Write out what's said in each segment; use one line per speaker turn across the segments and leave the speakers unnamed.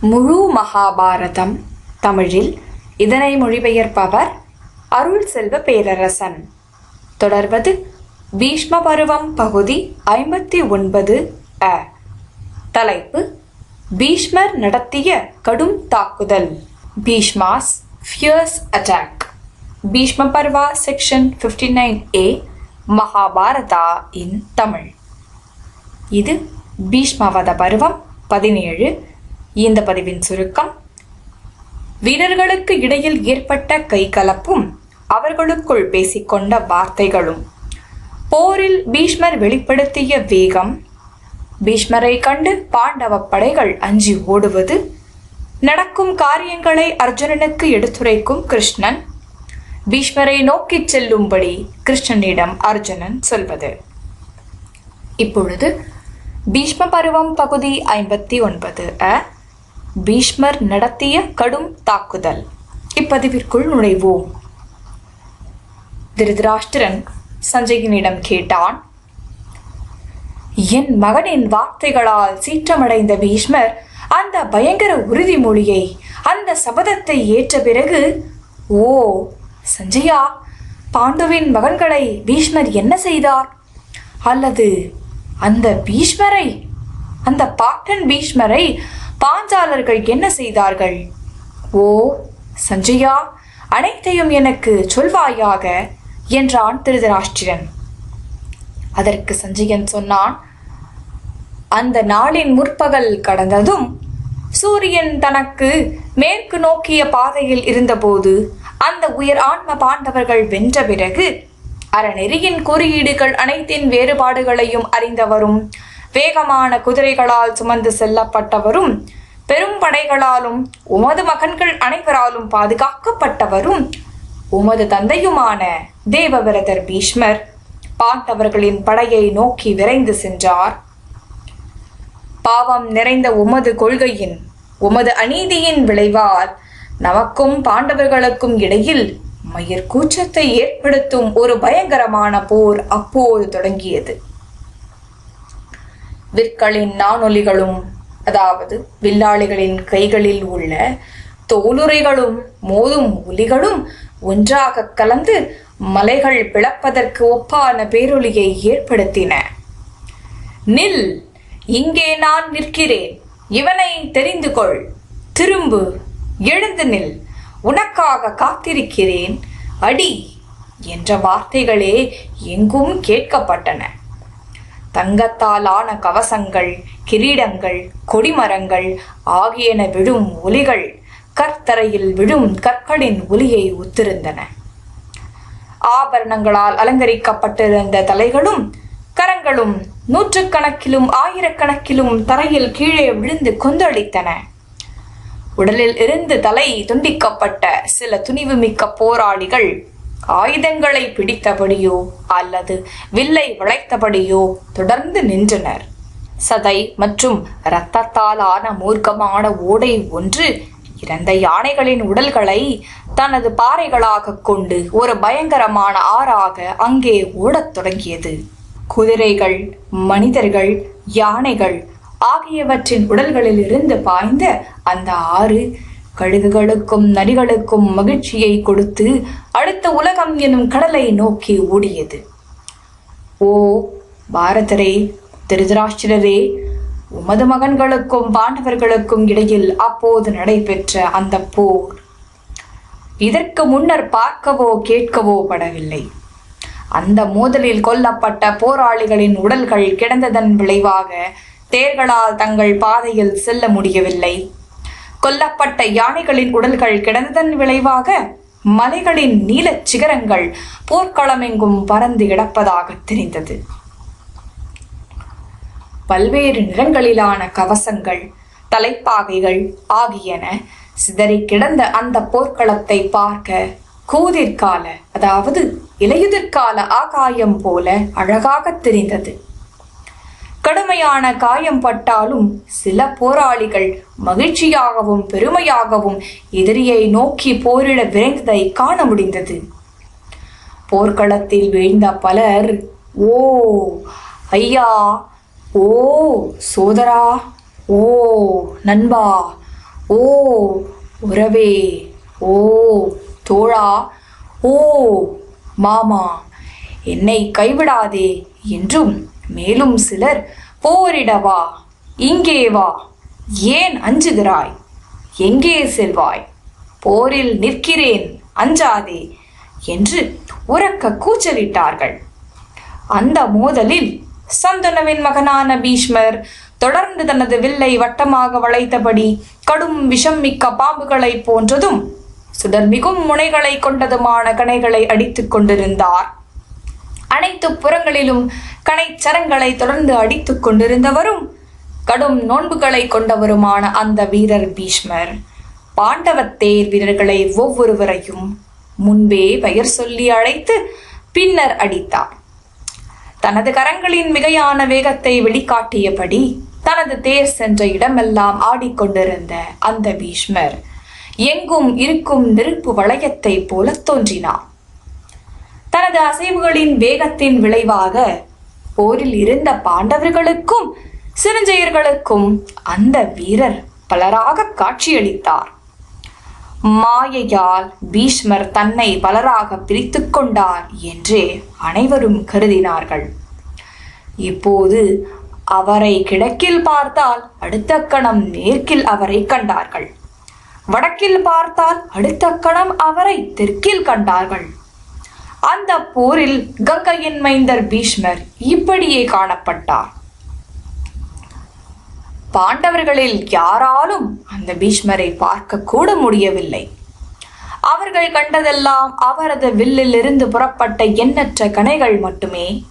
முழு மகாபாரதம் தமிழில் இதனை மொழிபெயர்ப்பவர் அருள் செல்வ பேரரசன். தொடர்வது பீஷ்ம பருவம் பகுதி ஐம்பத்தி ஒன்பது அ. தலைப்பு பீஷ்மர் நடத்திய கடும் தாக்குதல். Bhishma's fierce attack Bhishma Parva section fifty nine A Mahabharata in Tamil. இது பீஷ்மவத பருவம் பதினேழு இந்த பதிவின் சுருக்கம் வீரர்களுக்கு இடையில் ஏற்பட்ட கைகலப்பும் அவர்களுக்குள் பேசிக்கொண்ட வார்த்தைகளும் போரில் பீஷ்மர் வெளிப்படுத்திய வேகம் பீஷ்மரை கண்டு பாண்டவ படைகள் அஞ்சி ஓடுவது நடக்கும் காரியங்களை அர்ஜுனனுக்கு எடுத்துரைக்கும் கிருஷ்ணன் பீஷ்மரை நோக்கிச் செல்லும்படி கிருஷ்ணனிடம் அர்ஜுனன் சொல்வது. இப்பொழுது பீஷ்ம பருவம் பகுதி ஐம்பத்தி ஒன்பது அ பீஷ்மர் நடத்திய கடும் தாக்குதல். இப்பதிவிற்குள் நுழைவோம். திருதராஷ்டிரன் சஞ்சயனிடம் கேட்டான் என் மகனின் வார்த்தைகளால் சீற்றமடைந்த பீஷ்மர் அந்த பயங்கர உறுதிமொழியை அந்த சபதத்தை ஏற்ற பிறகு ஓ சஞ்சயா பாண்டுவின் மகன்களை பீஷ்மர் என்ன செய்தார்? அல்லது அந்த பீஷ்மரை அந்த பாட்டன் பீஷ்மரை பாஞ்சாலர்கள் என்ன செய்தார்கள்? ஓ சஞ்சயா அனைத்தையும் எனக்கு சொல்வாயாக என்றான் திருதராஷ்டிரன். அதற்கு சஞ்சயன் சொன்னான் அந்த நாளின் முற்பகல் கடந்ததும் சூரியன் தனக்கு மேற்கு நோக்கிய பாதையில் இருந்தபோது அந்த உயர் ஆன்ம பாண்டவர்கள் வென்ற பிறகு அறநெறியின் குறியீடுகள் அனைத்தின் வேறுபாடுகளையும் அறிந்தவரும் வேகமான குதிரைகளால் சுமந்து செல்லப்பட்டவரும் பெரும் படைகளாலும் உமது மகன்கள் அனைவராலும் பாதுகாக்கப்பட்டவரும் உமது தந்தையுமான தேவவிரதர் பீஷ்மர் பாண்டவர்களின் படையை நோக்கி விரைந்து சென்றார். பாவம் நிறைந்த உமது கொள்கையின் உமது அநீதியின் விளைவால் நமக்கும் பாண்டவர்களுக்கும் இடையில் மயிர் கூச்சத்தை ஏற்படுத்தும் ஒரு பயங்கரமான போர் அப்போது தொடங்கியது. விற்களின் நானொலிகளும் அதாவது வில்லாளிகளின் கைகளில் உள்ள தோலுரைகளும் மோதும் ஒலிகளும் ஒன்றாக கலந்து மலைகள் பிளப்பதற்கு ஒப்பான பேரொலியை ஏற்படுத்தின. நில் இங்கே நான் நிற்கிறேன். இவனை தெரிந்து கொள். திரும்பு. எழுந்து நில். உனக்காக காத்திருக்கிறேன். அடி. என்ற வார்த்தைகளே எங்கும் கேட்கப்பட்டன. தங்கத்தாலான கவசங்கள் கிரீடங்கள் கொடிமரங்கள் ஆகியன விழும் ஒலிகள் கற்தரையில் விழும் கற்களின் ஒலியை ஒத்திருந்தன. ஆபரணங்களால் அலங்கரிக்கப்பட்டிருந்த தலைகளும் கரங்களும் நூற்றுக்கணக்கிலும் ஆயிரக்கணக்கிலும் தரையில் கீழே விழுந்து கொந்தளித்தன. உடலில் இருந்து தலை துண்டிக்கப்பட்ட சில துணிவுமிக்க போராளிகள் ஆயுதங்களை பிடித்தபடியோ அல்லது வில்லை வளைத்தபடியோ தொடர்ந்து நின்றனர். சதை மற்றும் இரத்தத்தால் ஆன மூர்க்கமான ஓடை ஒன்று இறந்த யானைகளின் உடல்களை தனது பாறைகளாக கொண்டு ஒரு பயங்கரமான ஆறாக அங்கே ஓடத் தொடங்கியது. குதிரைகள் மனிதர்கள் யானைகள் ஆகியவற்றின் உடல்களில் இருந்து பாய்ந்த அந்த ஆறு கழுகுகளுக்கும் நரிகளுக்கும் மகிழ்ச்சியை கொடுத்து அடுத்த உலகம் எனும் கடலை நோக்கி ஓடியது. ஓ பாரதரே திருதராஷ்டிரரே உமது மகன்களுக்கும் பாண்டவர்களுக்கும் இடையில் அப்போது நடைபெற்ற அந்த போர் இதற்கு முன்னர் பார்க்கவோ கேட்கவோ படவில்லை. அந்த மோதலில் கொல்லப்பட்ட போராளிகளின் உடல்கள் கிடந்ததன் விளைவாக தேர்களால் தங்கள் பாதையில் செல்ல முடியவில்லை. கொல்லப்பட்ட யானைகளின் உடல்கள் கிடந்ததன் விளைவாக மலைகளின் நீலச் சிகரங்கள் போர்க்களமெங்கும் பறந்து கிடப்பதாக தெரிந்தது. பல்வேறு நிறங்களிலான கவசங்கள் தலைப்பாகைகள் ஆகியன சிதறி கிடந்த அந்த போர்க்களத்தை பார்க்க கூதிர்கால அதாவது இலையுதிர்கால ஆகாயம் போல அழகாக தெரிந்தது. கடுமையான காயம் பட்டாலும் சில போராளிகள் மகிழ்ச்சியாகவும் பெருமையாகவும் எதிரியை நோக்கி போரிட விரைந்ததை காண முடிந்தது. போர்க்களத்தில் வீழ்ந்த பலர் ஓ ஐயா ஓ சோதரா ஓ நண்பா ஓ உறவே ஓ தோழா ஓ மாமா என்னை கைவிடாதே என்றும் மேலும் சிலர் போரிடவா இங்கே வா ஏன் அஞ்சுகிறாய்? எங்கே செல்வாய்? போரில் நிற்கிறேன் அஞ்சாதே என்று உறக்க கூச்சலிட்டார்கள். அந்த மோதலில் சந்தனுவின் மகனான பீஷ்மர் தொடர்ந்து தனது வில்லை வட்டமாக வளைத்தபடி கடும் விஷம் மிக்க பாம்புகளைப் போன்றதும் சுடர்மிகும் முனைகளை கொண்டதுமான கணைகளை அடித்துக் கொண்டிருந்தார். அனைத்து புறங்களிலும் கனைச்சரங்களை தொடர்ந்து அடித்துக் கொண்டிருந்தவரும் கடும் நோன்புகளை கொண்டவருமான அந்த வீரர் பீஷ்மர். பாண்டவத்தேர் வீரர்களை ஒவ்வொருவரையும் முன்பே பெயர் சொல்லி அழைத்து பின்னர் அடித்தார். தனது கரங்களின் மிகையான வேகத்தை வெளிக்காட்டியபடி தனது தேர் சென்ற இடமெல்லாம் ஆடிக்கொண்டிருந்த அந்த பீஷ்மர் எங்கும் இருக்கும் நெருப்பு வளையத்தை போல தோன்றினார். தனது அசைவுகளின் வேகத்தின் விளைவாக போரில் இருந்த பாண்டவர்களுக்கும் சிறுஞ்செயர்களுக்கும் அந்த வீரர் பலராக காட்சியளித்தார். மாயையால் பீஷ்மர் தன்னை பலராக பிரித்து கொண்டார் என்றே அனைவரும் கருதினார்கள். இப்போது அவரை கிழக்கில் பார்த்தால் அடுத்த கணம் மேற்கில் அவரை கண்டார்கள். வடக்கில் பார்த்தால் அடுத்த கணம் அவரை தெற்கில் கண்டார்கள். அந்த போரில் கங்கையின் மைந்தர் பீஷ்மர் இப்படியே காணப்பட்டார். பாண்டவர்களில் யாராலும் அந்த பீஷ்மரை பார்க்க கூட முடியவில்லை. அவர்கள் கண்டதெல்லாம் அவரது வில்லிலிருந்து புறப்பட்ட எண்ணற்ற கணைகள் மட்டுமே.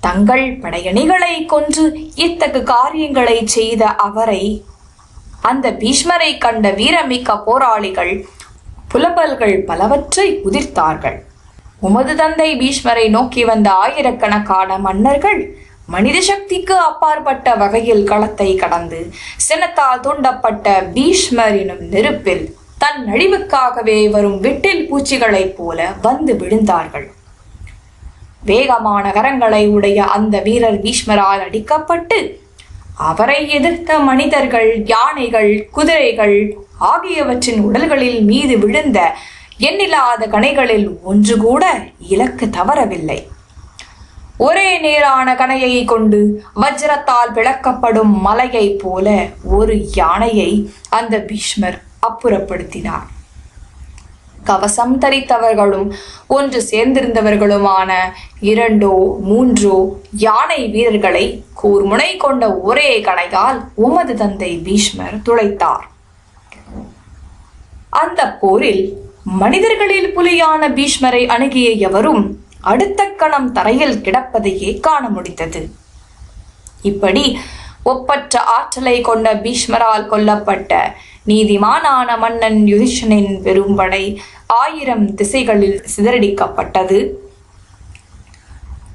தங்கள் படையணிகளை கொன்று இத்தகு காரியங்களை செய்த அவரை அந்த பீஷ்மரை கண்ட வீரமிக்க போராளிகள் புலபல்கள் பலவற்றை உதிர்த்தார்கள். உமது தந்தை பீஷ்மரை நோக்கி வந்த ஆயிரக்கணக்கான மன்னர்கள் மனித சக்திக்கு அப்பாற்பட்ட வகையில் களத்தை கடந்து சினத்தால் தூண்டப்பட்ட பீஷ்மர் எனும் நெருப்பில் தன் அழிவுக்காகவே வரும் வெட்டில் பூச்சிகளைப் போல வந்து விழுந்தார்கள். வேகமான கரங்களை உடைய அந்த வீரர் பீஷ்மரால் அடிக்கப்பட்டு அவரை எதிர்த்த மனிதர்கள் யானைகள் குதிரைகள் ஆகியவற்றின் உடல்களில் மீது விழுந்த எண்ணில்லாத கணைகளில் ஒன்று கூட இலக்கு தவறவில்லை. ஒரே நேரான கணையை கொண்டு வஜ்ரத்தால் பிளக்கப்படும் மலையைப் போல ஒரு யானையை அந்த பீஷ்மர் அப்புறப்படுத்தினார். கவசம் தரித்தவர்களும் ஒன்று சேர்ந்திருந்தவர்களுமான இரண்டோ மூன்றோ யானை வீரர்களை கூர்முனை கொண்ட ஒரே கணையால் உமது தந்தை பீஷ்மர் துளைத்தார். அந்த போரில் மனிதர்களில் புலியான பீஷ்மரை அணுகிய எவரும் அடுத்த கணம் தரையில் கிடப்பதையே காண முடிந்தது. இப்படி ஒப்பற்ற ஆற்றலை கொண்ட பீஷ்மரால் கொல்லப்பட்ட நீதிமானான மன்னன் யுதிஷனின் பெரும்படை ஆயிரம் திசைகளில் சிதறடிக்கப்பட்டது.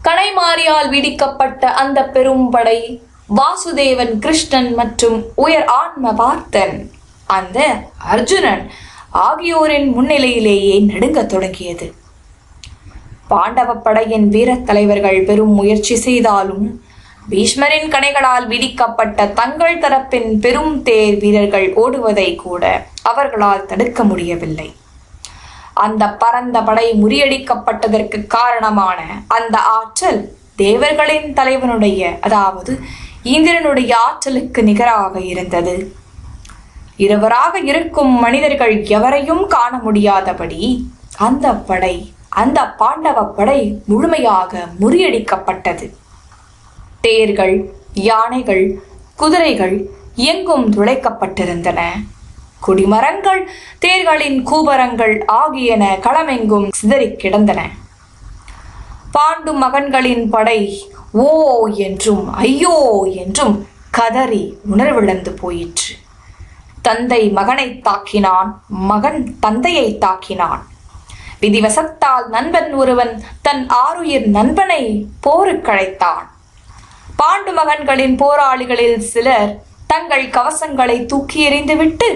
கனைமாரியால் விடிக்கப்பட்ட அந்த பெரும்படை வாசுதேவன் கிருஷ்ணன் மற்றும் உயர் ஆன்ம பார்த்தன். அந்த அர்ஜுனன் ஆகியோரின் முன்னிலையிலேயே நடுங்கத் தொடங்கியது. பாண்டவ படையின் வீரத் தலைவர்கள் பெரும் முயற்சி செய்தாலும் பீஷ்மரின் கணைகளால் விதிக்கப்பட்ட தங்கள் தரப்பின் பெரும் தேர் வீரர்கள் ஓடுவதை கூட அவர்களால் தடுக்க முடியவில்லை. அந்த பரந்த படை முறியடிக்கப்பட்டதற்கு காரணமான அந்த ஆற்றல் தேவர்களின் தலைவனுடைய அதாவது இந்திரனுடைய ஆற்றலுக்கு நிகராக இருந்தது. இருவராக இருக்கும் மனிதர்கள் எவரையும் காண முடியாதபடி அந்த படை அந்த பாண்டவ படை முழுமையாக முறியடிக்கப்பட்டது. தேர்கள் யானைகள் குதிரைகள் எங்கும் துளைக்கப்பட்டிருந்தன. குடிமரங்கள் தேர்களின் கூபரங்கள் ஆகியன களமெங்கும் சிதறிக் கிடந்தன. பாண்டு மகன்களின் படை ஓ என்றும் ஐயோ என்றும் கதறி உணர்விழந்து போயிற்று. தந்தை மகனை தாக்கினான் மகன் தந்தையை தாக்கினான். விதிவசத்தால் நண்பன் ஒருவன் தன் ஆருயிர் நண்பனை போருக்கழைத்தான் பாண்டு மகன்களின் போராளிகளில் சிலர் தங்கள் கவசங்களை தூக்கி எறிந்துவிட்டு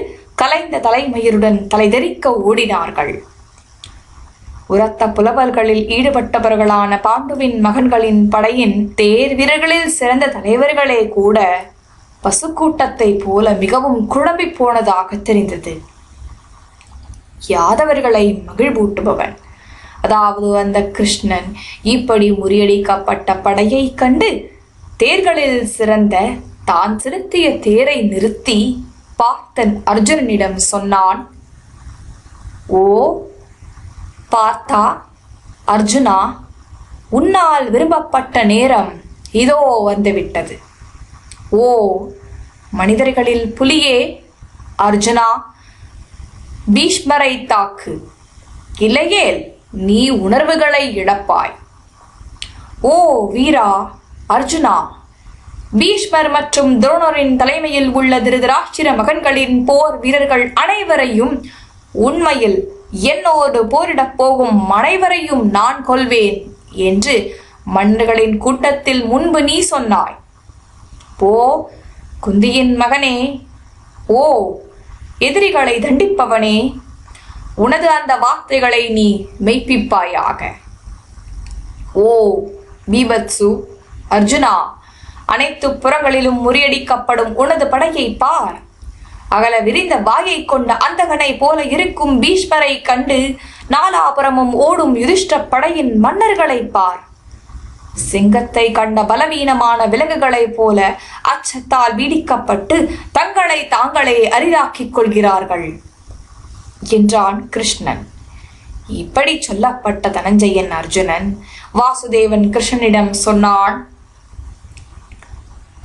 கலைந்த தலைமயிருடன் தலைதெறிக்க ஓடினார்கள். உரத்த புலவர்களில் ஈடுபட்டவர்களான பாண்டுவின் மகன்களின் படையின் தேர் வீரர்களில் சிறந்த தலைவர்களே கூட பசுக்கூட்டத்தை போல மிகவும் குழம்பி போனதாக தெரிந்தது. யாதவர்களை மகிழ்வூட்டுபவன். அதாவது அந்த கிருஷ்ணன் இப்படி முறியடிக்கப்பட்ட படையை கண்டு தேர்களில் சிறந்த தான் செலுத்திய தேரை நிறுத்தி பார்த்தன் அர்ஜுனனிடம் சொன்னான் ஓ பார்த்தா அர்ஜுனா உன்னால் விரும்பப்பட்ட நேரம் இதோ வந்துவிட்டது. ஓ மனிதர்களில் புலியே அர்ஜுனா பீஷ்மரை தாக்கு. இல்லையேல் நீ உணர்வுகளை இழப்பாய். ஓ வீரா அர்ஜுனா பீஷ்மர் மற்றும் துரோணரின் தலைமையில் உள்ள திருதராஷ்டிர மகன்களின் போர் வீரர்கள் அனைவரையும் உண்மையில் என்னோடு போரிடப் போகும் அனைவரையும் நான் கொள்வேன் என்று மன்னர்களின் கூட்டத்தில் முன்பு நீ சொன்னாய். போ குந்தியின் மகனே ஓ எதிரிகளை தண்டிப்பவனே உனது அந்த வார்த்தைகளை நீ மெய்ப்பிப்பாயாக. ஓ பீபத்சு அர்ஜுனா அனைத்து புறங்களிலும் முறியடிக்கப்படும் உனது படையை பார். அகல விரிந்த வாயை கொண்ட அந்தகனை போல இருக்கும் பீஷ்மரை கண்டு நாலாபுரமும் ஓடும் யுதிஷ்ட படையின் மன்னர்களை பார். சிங்கத்தை கண்ட பலவீனமான விலங்குகளைப் போல அச்சத்தால் பீடிக்கப்பட்டு தங்களை தாங்களே அரிதாக்கிக் கொள்கிறார்கள் என்றான் கிருஷ்ணன். இப்படி சொல்லப்பட்ட தனஞ்சயன் அர்ஜுனன் வாசுதேவன் கிருஷ்ணனிடம் சொன்னான்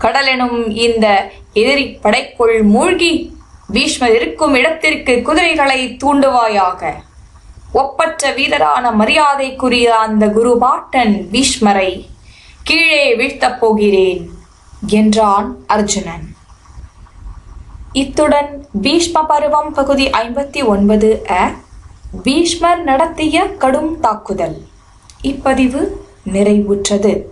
கடலெனும் இந்த எதிரி படைக்குள் மூழ்கி பீஷ்மர் இருக்கும் இடத்திற்கு குதிரைகளை தூண்டுவாயாக. ஒப்பற்ற வீரரான மரியாதைக்குரிய அந்த குருபாட்டன் பீஷ்மரை கீழே வீழ்த்தப் போகிறேன் என்றான் அர்ஜுனன். இத்துடன் பீஷ்ம பருவம் பகுதி ஐம்பத்தி ஒன்பது அ பீஷ்மர் நடத்திய கடும் தாக்குதல். இப்பதிவு நிறைவுற்றது.